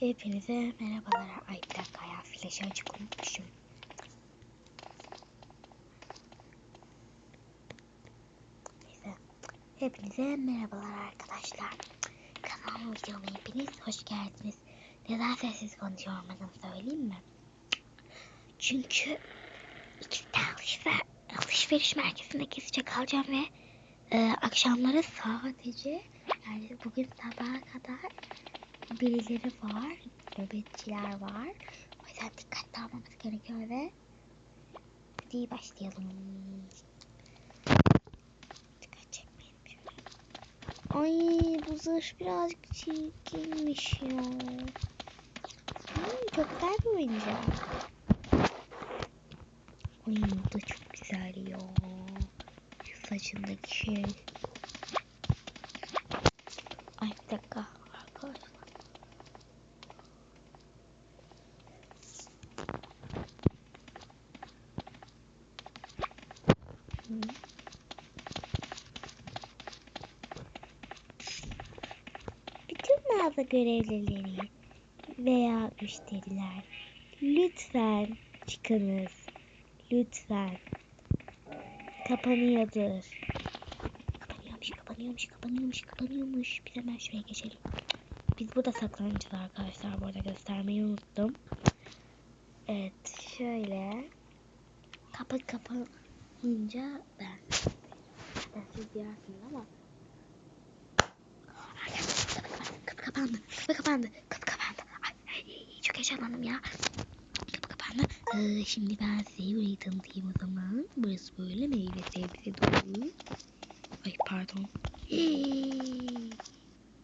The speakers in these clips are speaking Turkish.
Hepinize merhabalar. Ay bir dakika ya flaşı açık unutmuşum. Neyse. Hepinize merhabalar arkadaşlar. Kanalıma videoma hepiniz hoş geldiniz. Neden sessiz konuşuyorum ben söyleyeyim mi? Çünkü iki tane alışveriş, alışveriş merkezinde kesecek alacağım ve e, akşamları sadece yani bugün sabaha kadar birileri var, nöbetçiler var. O yüzden dikkatli olmamız gerekiyor ve hadi başlayalım. Dikkat çekmeyin. Ay bu zırh birazcık çirkinmiş ya. Hmm, çok güzel bir oyuncak. Ay da çok güzel ya. Şu saçındaki şey. Ay bir dakika arkadaşlar. Hı. Mağaza görevlileri veya müşteriler lütfen çıkınız. Lütfen. Kapanıyordur. Kapanıyormuş, kapanıyormuş, kapanıyormuş, kapanıyormuş. Biz hemen şuraya geçelim. Biz burada saklanacağız arkadaşlar. Bu arada göstermeyi unuttum. Evet, şöyle. Kapı kapanınca ben. Ben siz diyersiniz ama. Kapı kapandı. Kapı kapandı. Kapı kapandı. Ay, çok heyecanlandım ya. Kapı kapandı. Ee, şimdi ben size burayı tanıtayım o zaman. Burası böyle meyve sebze dolu. Ay pardon.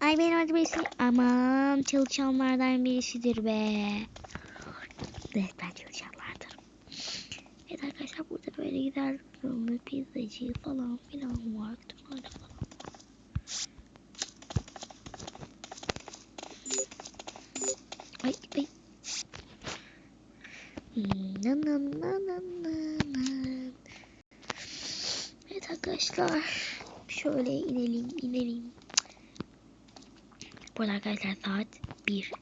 Ay benim adım birisi. Aman çalışanlardan birisidir be. Evet ben çalışanlardır. Evet arkadaşlar burada böyle fırınlı pizzacı falan filan var. Kütüphane Evet arkadaşlar. Şöyle inelim inelim. Bu arkadaşlar saat 1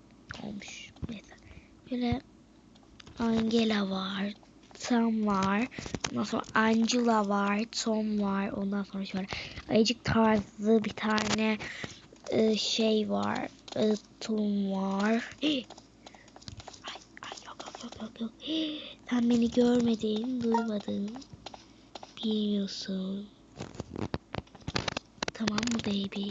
olmuş. Neyse. Böyle Angela var. Sam var. Ondan sonra Angela var. Tom var. Ondan sonra şöyle ayıcık tarzı bir tane e, şey var. E, Tom var. Ay yok. Sen beni görmedin, duymadın. Bilmiyorsun. Tamam mı baby?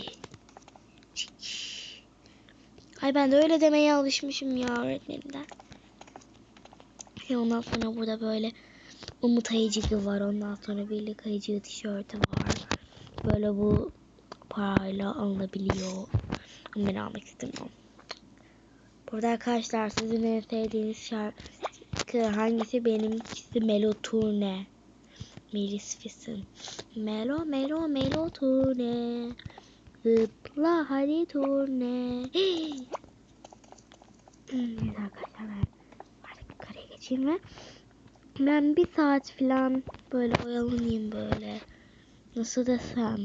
Ay ben de öyle demeye alışmışım ya öğretmenimden. Ve ondan sonra burada böyle Umut Ayıcığı var. Ondan sonra Birlik Ayıcığı tişörtü var. Böyle bu parayla alınabiliyor. Ben almak istemiyorum. Burada arkadaşlar sizin en sevdiğiniz şarkı hangisi? Benimkisi Melo Turne. Melo Melo Melo Turne. Zıpla hadi turne. evet arkadaşlar ben artık yukarıya geçeyim ve ben bir saat falan böyle oyalanayım böyle. Nasıl desem.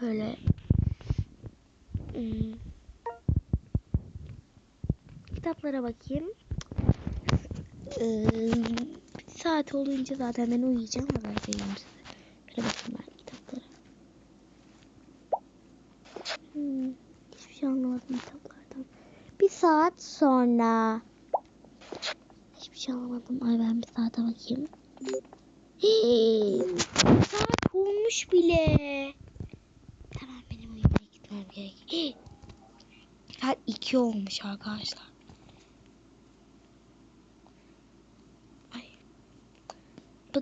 Böyle hmm, kitaplara bakayım. Ee, saat olunca zaten ben uyuyacağım da ben söyleyeyim size. Böyle bakayım ben kitaplara. Hmm, hiçbir şey anlamadım kitaplardan. Bir saat sonra. Hiçbir şey anlamadım. Ay ben bir saate bakayım. Hey, saat olmuş bile. Hemen benim uyumaya gitmem gerek. Saat 2 olmuş arkadaşlar.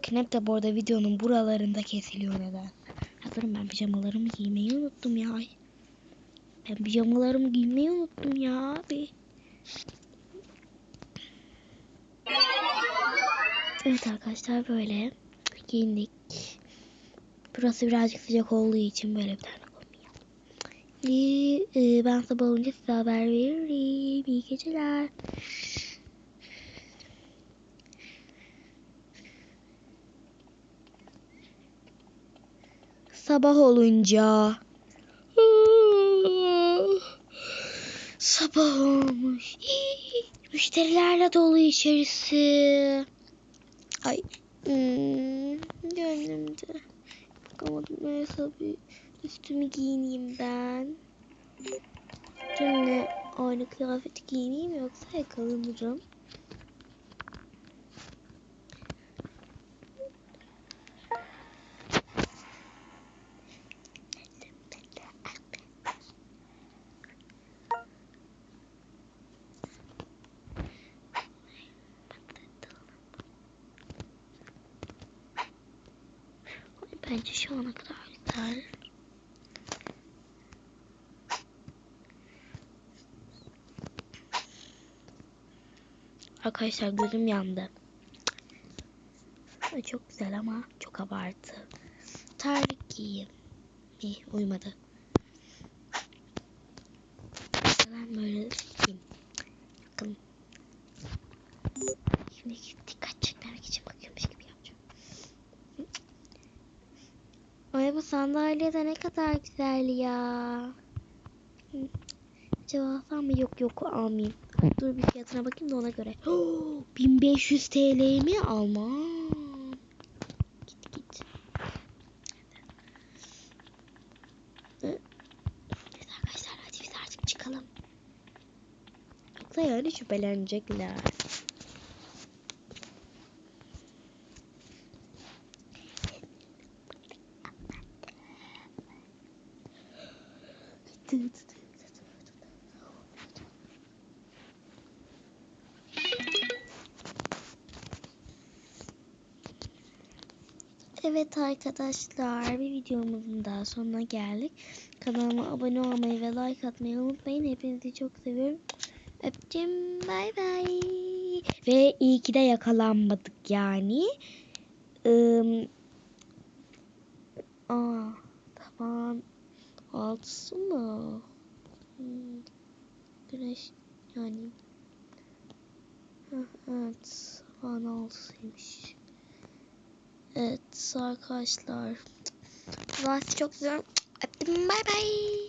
Bakın hep de bu arada videonun buralarında kesiliyor neden. Hazırım ben pijamalarımı giymeyi unuttum ya. Ben pijamalarımı giymeyi unuttum ya abi. Evet arkadaşlar böyle giyindik. Burası birazcık sıcak olduğu için böyle bir tane kombin İyi, e, ben sabah olunca size haber veririm. İyi geceler. Sabah olunca Sabah olmuş. Müşterilerle dolu içerisi. Ay. Hmm, gönlümde. Bakamadım neyse bir üstümü giyineyim ben. Dünle aynı kıyafeti giyineyim yoksa yakalanırım. Ay, Bence şu ana kadar güzel. Arkadaşlar gözüm yandı. Çok güzel ama çok abartı. Terlik giyeyim. İyi uymadı. Ben böyle giyeyim. Bakın. Şimdi dikkat çekmemek için bakıyormuş gibi yapacağım. Ay bu sandalye de ne kadar güzel ya. Alsam mı? Yok yok almayayım. Dur bir fiyatına bakayım da ona göre. 1500 TL mi? Almam. Git git. Neyse arkadaşlar hadi biz artık çıkalım. Yoksa yani şüphelenecekler. Evet arkadaşlar bir videomuzun daha sonuna geldik. Kanalıma abone olmayı ve like atmayı unutmayın. Hepinizi çok seviyorum. Öptüm. Bay bay. Ve iyi ki de yakalanmadık yani. Im, aa, tamam. Altısı mı? Hmm, güneş yani. Evet. Sabahın altısıymış. Evet arkadaşlar. Sizi çok seviyorum. Öptüm. Bay bay.